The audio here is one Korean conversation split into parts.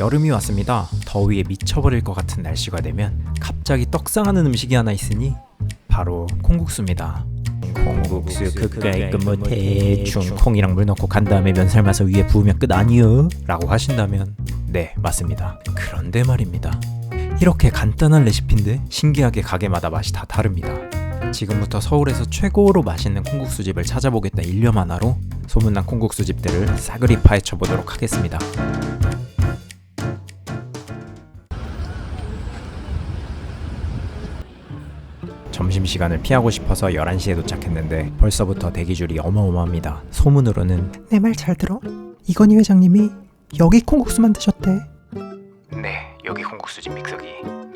여름이 왔습니다. 더위에 미쳐버릴 것 같은 날씨가 되면 갑자기 떡상하는 음식이 하나 있으니 바로 콩국수입니다. 콩국수 그까이 끝뭐 대충 콩이랑 물 넣고 간 다음에 면 삶아서 위에 부으면 끝 아니여? 라고 하신다면 네 맞습니다. 그런데 말입니다. 이렇게 간단한 레시피인데 신기하게 가게마다 맛이 다 다릅니다. 지금부터 서울에서 최고로 맛있는 콩국수집을 찾아보겠다 일념 하나로 소문난 콩국수집들을 싸그리 파헤쳐 보도록 하겠습니다. 점심시간을 피하고 싶어서 11시에 도착했는데 벌써부터 대기줄이 어마어마합니다. 소문으로는 내 말 잘 들어? 이건희 회장님이 여기 콩국수 만드셨대. 네, 여기 콩국수집 믹서기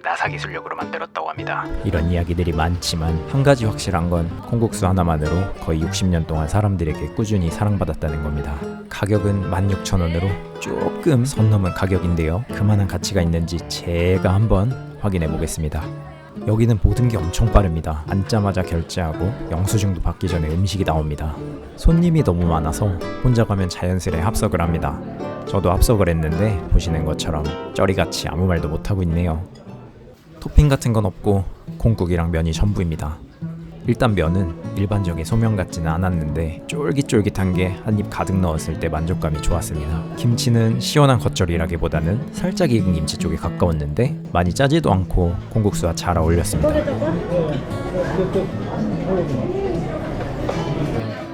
나사 기술력으로 만들었다고 합니다. 이런 이야기들이 많지만 한 가지 확실한 건 콩국수 하나만으로 거의 60년 동안 사람들에게 꾸준히 사랑받았다는 겁니다. 가격은 16,000원으로 조금 선 넘은 가격인데요. 그만한 가치가 있는지 제가 한번 확인해 보겠습니다. 여기는 모든 게 엄청 빠릅니다. 앉자마자 결제하고 영수증도 받기 전에 음식이 나옵니다. 손님이 너무 많아서 혼자 가면 자연스레 합석을 합니다. 저도 합석을 했는데 보시는 것처럼 쩌리같이 아무 말도 못하고 있네요. 토핑 같은 건 없고 콩국이랑 면이 전부입니다. 일단 면은 일반적인 소면 같지는 않았는데 쫄깃쫄깃한 게 한 입 가득 넣었을 때 만족감이 좋았습니다. 김치는 시원한 겉절이라기보다는 살짝 익은 김치 쪽에 가까웠는데 많이 짜지도 않고 콩국수와 잘 어울렸습니다.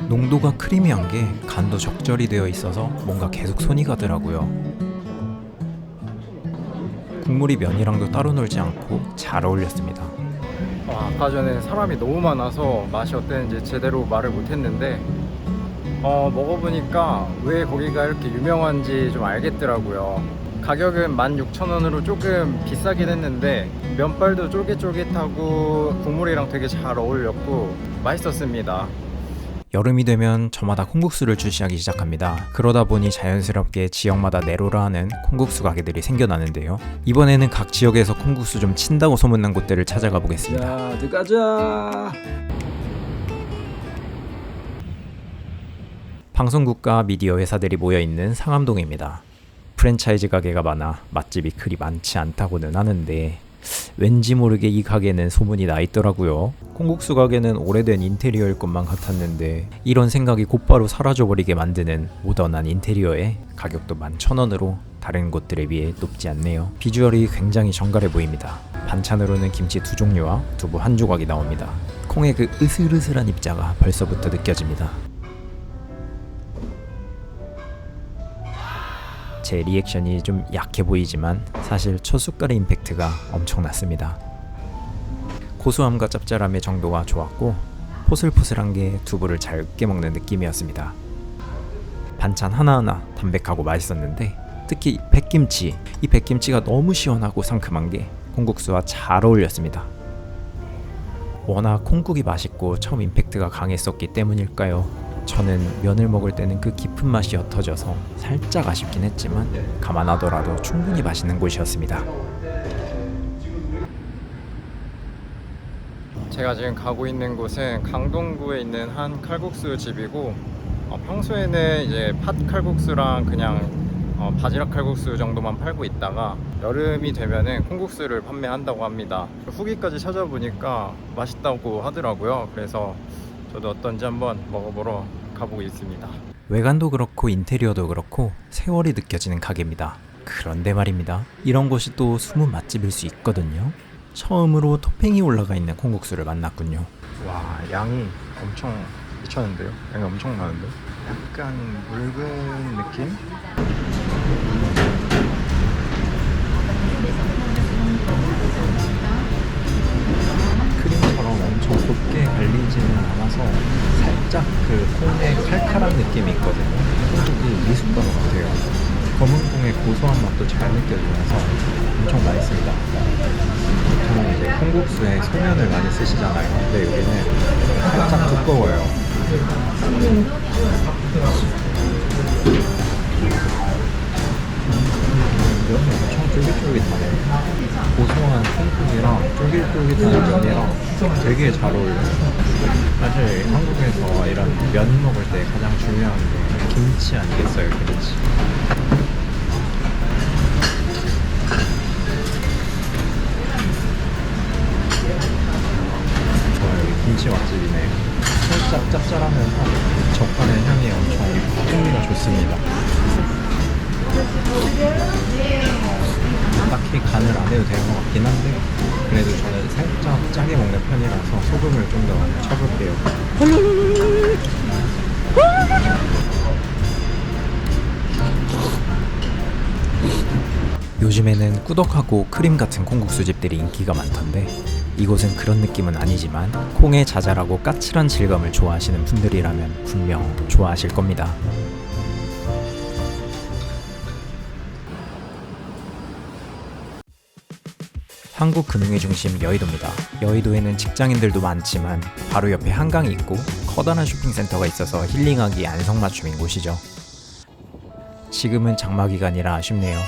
농도가 크리미한 게 간도 적절히 되어 있어서 뭔가 계속 손이 가더라고요. 국물이 면이랑도 따로 놀지 않고 잘 어울렸습니다. 아, 아까 전에 사람이 너무 많아서 맛이 어땠는지 제대로 말을 못했는데 어, 먹어보니까 왜 거기가 이렇게 유명한지 좀 알겠더라고요. 가격은 16,000원으로 조금 비싸긴 했는데 면발도 쫄깃쫄깃하고 국물이랑 되게 잘 어울렸고 맛있었습니다. 여름이 되면 저마다 콩국수를 출시하기 시작합니다. 그러다 보니 자연스럽게 지역마다 내로라 하는 콩국수 가게들이 생겨나는데요. 이번에는 각 지역에서 콩국수 좀 친다고 소문난 곳들을 찾아가 보겠습니다. 자, 들어가자. 방송국과 미디어 회사들이 모여 있는 상암동입니다. 프랜차이즈 가게가 많아 맛집이 그리 많지 않다고는 하는데 왠지 모르게 이 가게는 소문이 나 있더라고요. 콩국수 가게는 오래된 인테리어일 것만 같았는데 이런 생각이 곧바로 사라져버리게 만드는 모던한 인테리어에 가격도 11,000원으로 다른 곳들에 비해 높지 않네요. 비주얼이 굉장히 정갈해 보입니다. 반찬으로는 김치 두 종류와 두부 한 조각이 나옵니다. 콩의 그 으슬으슬한 입자가 벌써부터 느껴집니다. 제 리액션이 좀 약해 보이지만 사실 첫 숟갈의 임팩트가 엄청났습니다. 고소함과 짭짤함의 정도가 좋았고 포슬포슬한 게 두부를 잘 으깨 먹는 느낌이었습니다. 반찬 하나하나 담백하고 맛있었는데 특히 백김치, 이 백김치가 너무 시원하고 상큼한 게 콩국수와 잘 어울렸습니다. 워낙 콩국이 맛있고 처음 임팩트가 강했었기 때문일까요? 저는 면을 먹을 때는 그 깊은 맛이 옅어져서 살짝 아쉽긴 했지만 감안하더라도 충분히 맛있는 곳이었습니다. 제가 지금 가고 있는 곳은 강동구에 있는 한 칼국수 집이고 어, 평소에는 이제 팥 칼국수랑 그냥 어, 바지락 칼국수 정도만 팔고 있다가 여름이 되면은 콩국수를 판매한다고 합니다. 후기까지 찾아보니까 맛있다고 하더라고요. 그래서 저도 어떤지 한번 먹어보러 가보고 있습니다. 외관도 그렇고 인테리어도 그렇고 세월이 느껴지는 가게입니다. 그런데 말입니다. 이런 곳이 또 숨은 맛집일 수 있거든요. 처음으로 토핑이 올라가 있는 콩국수를 만났군요. 와 양이 엄청 미쳤는데요? 양이 엄청 많은데? 약간 묽은 느낌? 느낌이 있거든요. 콩국이 미숫가루 같아요. 검은 콩의 고소한 맛도 잘 느껴지면서 엄청 맛있습니다. 보통 이제 콩국수에 소면을 많이 쓰시잖아요. 근데 여기는 살짝 두꺼워요. 면이 엄청 쫄깃쫄깃하네. 고소한 콩국이랑 쫄깃쫄깃한 면이랑 되게 잘 어울려요. 사실 한국에서 이런 면 먹을 때 가장 중요한 게 김치 아니겠어요, 김치. 맛있긴 한데 그래도 저는 살짝 짜게 먹는 편이라서 소금을 좀 더 쳐볼게요. 요즘에는 꾸덕하고 크림 같은 콩국수 집들이 인기가 많던데 이곳은 그런 느낌은 아니지만 콩의 자잘하고 까칠한 질감을 좋아하시는 분들이라면 분명 좋아하실 겁니다. 한국 금융의 중심 여의도입니다. 여의도에는 직장인들도 많지만 바로 옆에 한강이 있고 커다란 쇼핑센터가 있어서 힐링하기 안성맞춤인 곳이죠. 지금은 장마 기간이라 아쉽네요.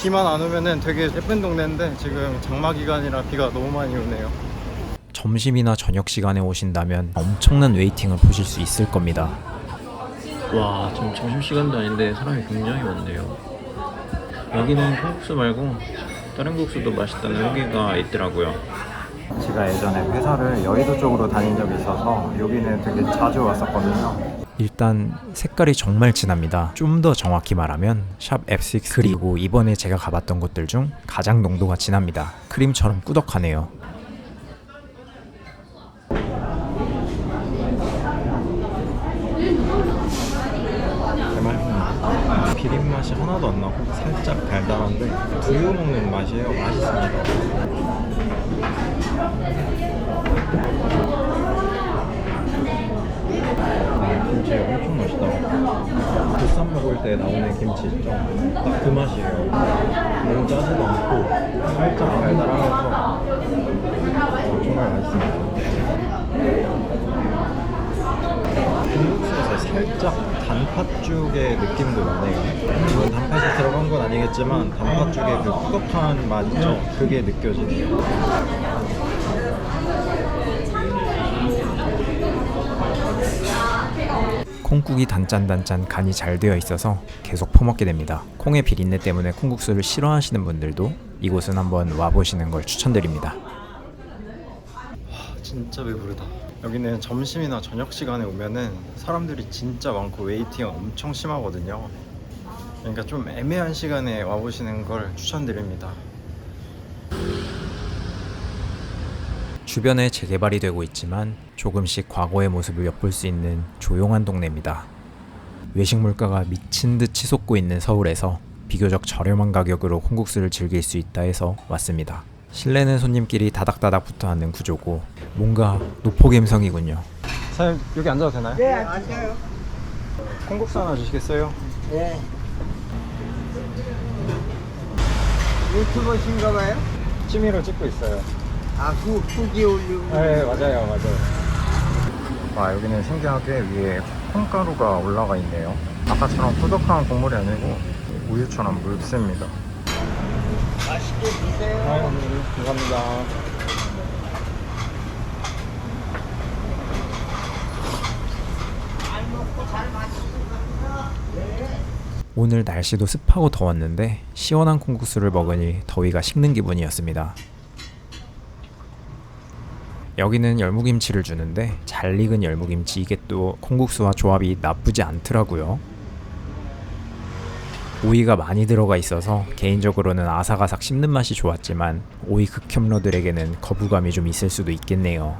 비만 안 오면은 되게 예쁜 동네인데 지금 장마 기간이라 비가 너무 많이 오네요. 점심이나 저녁 시간에 오신다면 엄청난 웨이팅을 보실 수 있을 겁니다. 와 지금 점심시간도 아닌데 사람이 굉장히 많네요 여기는 콩국수 말고 다른 국수도 맛있다는 후기가 있더라고요 제가 예전에 회사를 여의도 쪽으로 다닌 적이 있어서 여기는 되게 자주 왔었거든요. 일단 색깔이 정말 진합니다. 좀 더 정확히 말하면 샵 F6 그리고 이번에 제가 가봤던 곳들 중 가장 농도가 진합니다. 크림처럼 꾸덕하네요. 정말 비린 맛이 하나도 안 나고 살짝 달달한데 두유 먹는 맛이에요. 맛있습니다. 아, 김치 엄청 맛있다. 보쌈 먹을 때 나오는 김치 있죠? 딱 그 맛이에요. 너무 짜지도 않고 살짝 달달하면서 어, 정말 맛있습니다. 중국에서 살짝 단팥죽의 느낌도 나네요. 물론 단팥이 들어간 건 아니겠지만 단팥죽의 그 꾸덕한 맛 있죠? 그게 느껴지네요. 콩국이 단짠단짠 간이 잘 되어 있어서 계속 퍼먹게 됩니다. 콩의 비린내 때문에 콩국수를 싫어하시는 분들도 이곳은 한번 와보시는 걸 추천드립니다. 진짜 배부르다. 여기는 점심이나 저녁 시간에 오면은 사람들이 진짜 많고 웨이팅이 엄청 심하거든요. 그러니까 좀 애매한 시간에 와보시는 걸 추천드립니다. 주변에 재개발이 되고 있지만 조금씩 과거의 모습을 엿볼 수 있는 조용한 동네입니다. 외식 물가가 미친 듯 치솟고 있는 서울에서 비교적 저렴한 가격으로 콩국수를 즐길 수 있다 해서 왔습니다. 실내는 손님끼리 다닥다닥 붙어 앉는 구조고 뭔가 노포갬성이군요. 사장님 여기 앉아도 되나요? 네, 앉아요. 콩국수 하나 주시겠어요? 네. 유튜버신가 봐요? 취미로 찍고 있어요. 아, 후, 후기 올리고. 네 맞아요 맞아요. 아 여기는 신기하게 위에 콩가루가 올라가 있네요. 아까처럼 꾸덕한 국물이 아니고 우유처럼 묽습니다. 맛있게 드세요. 아, 감사합니다. 오늘 날씨도 습하고 더웠는데 시원한 콩국수를 먹으니 더위가 식는 기분이었습니다. 여기는 열무김치를 주는데 잘 익은 열무김치 이게 또 콩국수와 조합이 나쁘지 않더라고요. 오이가 많이 들어가 있어서 개인적으로는 아삭아삭 씹는 맛이 좋았지만 오이 극혐러들에게는 거부감이 좀 있을 수도 있겠네요.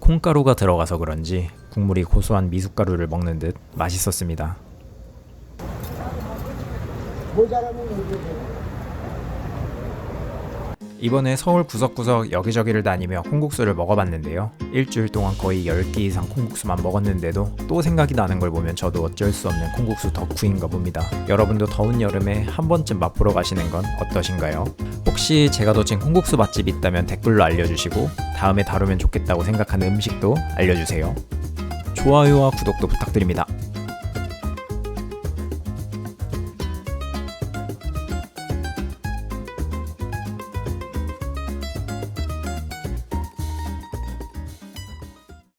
콩가루가 들어가서 그런지 국물이 고소한 미숫가루를 먹는 듯 맛있었습니다. 모자라면. 이번에 서울 구석구석 여기저기를 다니며 콩국수를 먹어봤는데요. 일주일 동안 거의 10개 이상 콩국수만 먹었는데도 또 생각이 나는 걸 보면 저도 어쩔 수 없는 콩국수 덕후인가 봅니다. 여러분도 더운 여름에 한 번쯤 맛보러 가시는 건 어떠신가요? 혹시 제가 놓친 콩국수 맛집 있다면 댓글로 알려주시고 다음에 다루면 좋겠다고 생각하는 음식도 알려주세요. 좋아요와 구독도 부탁드립니다.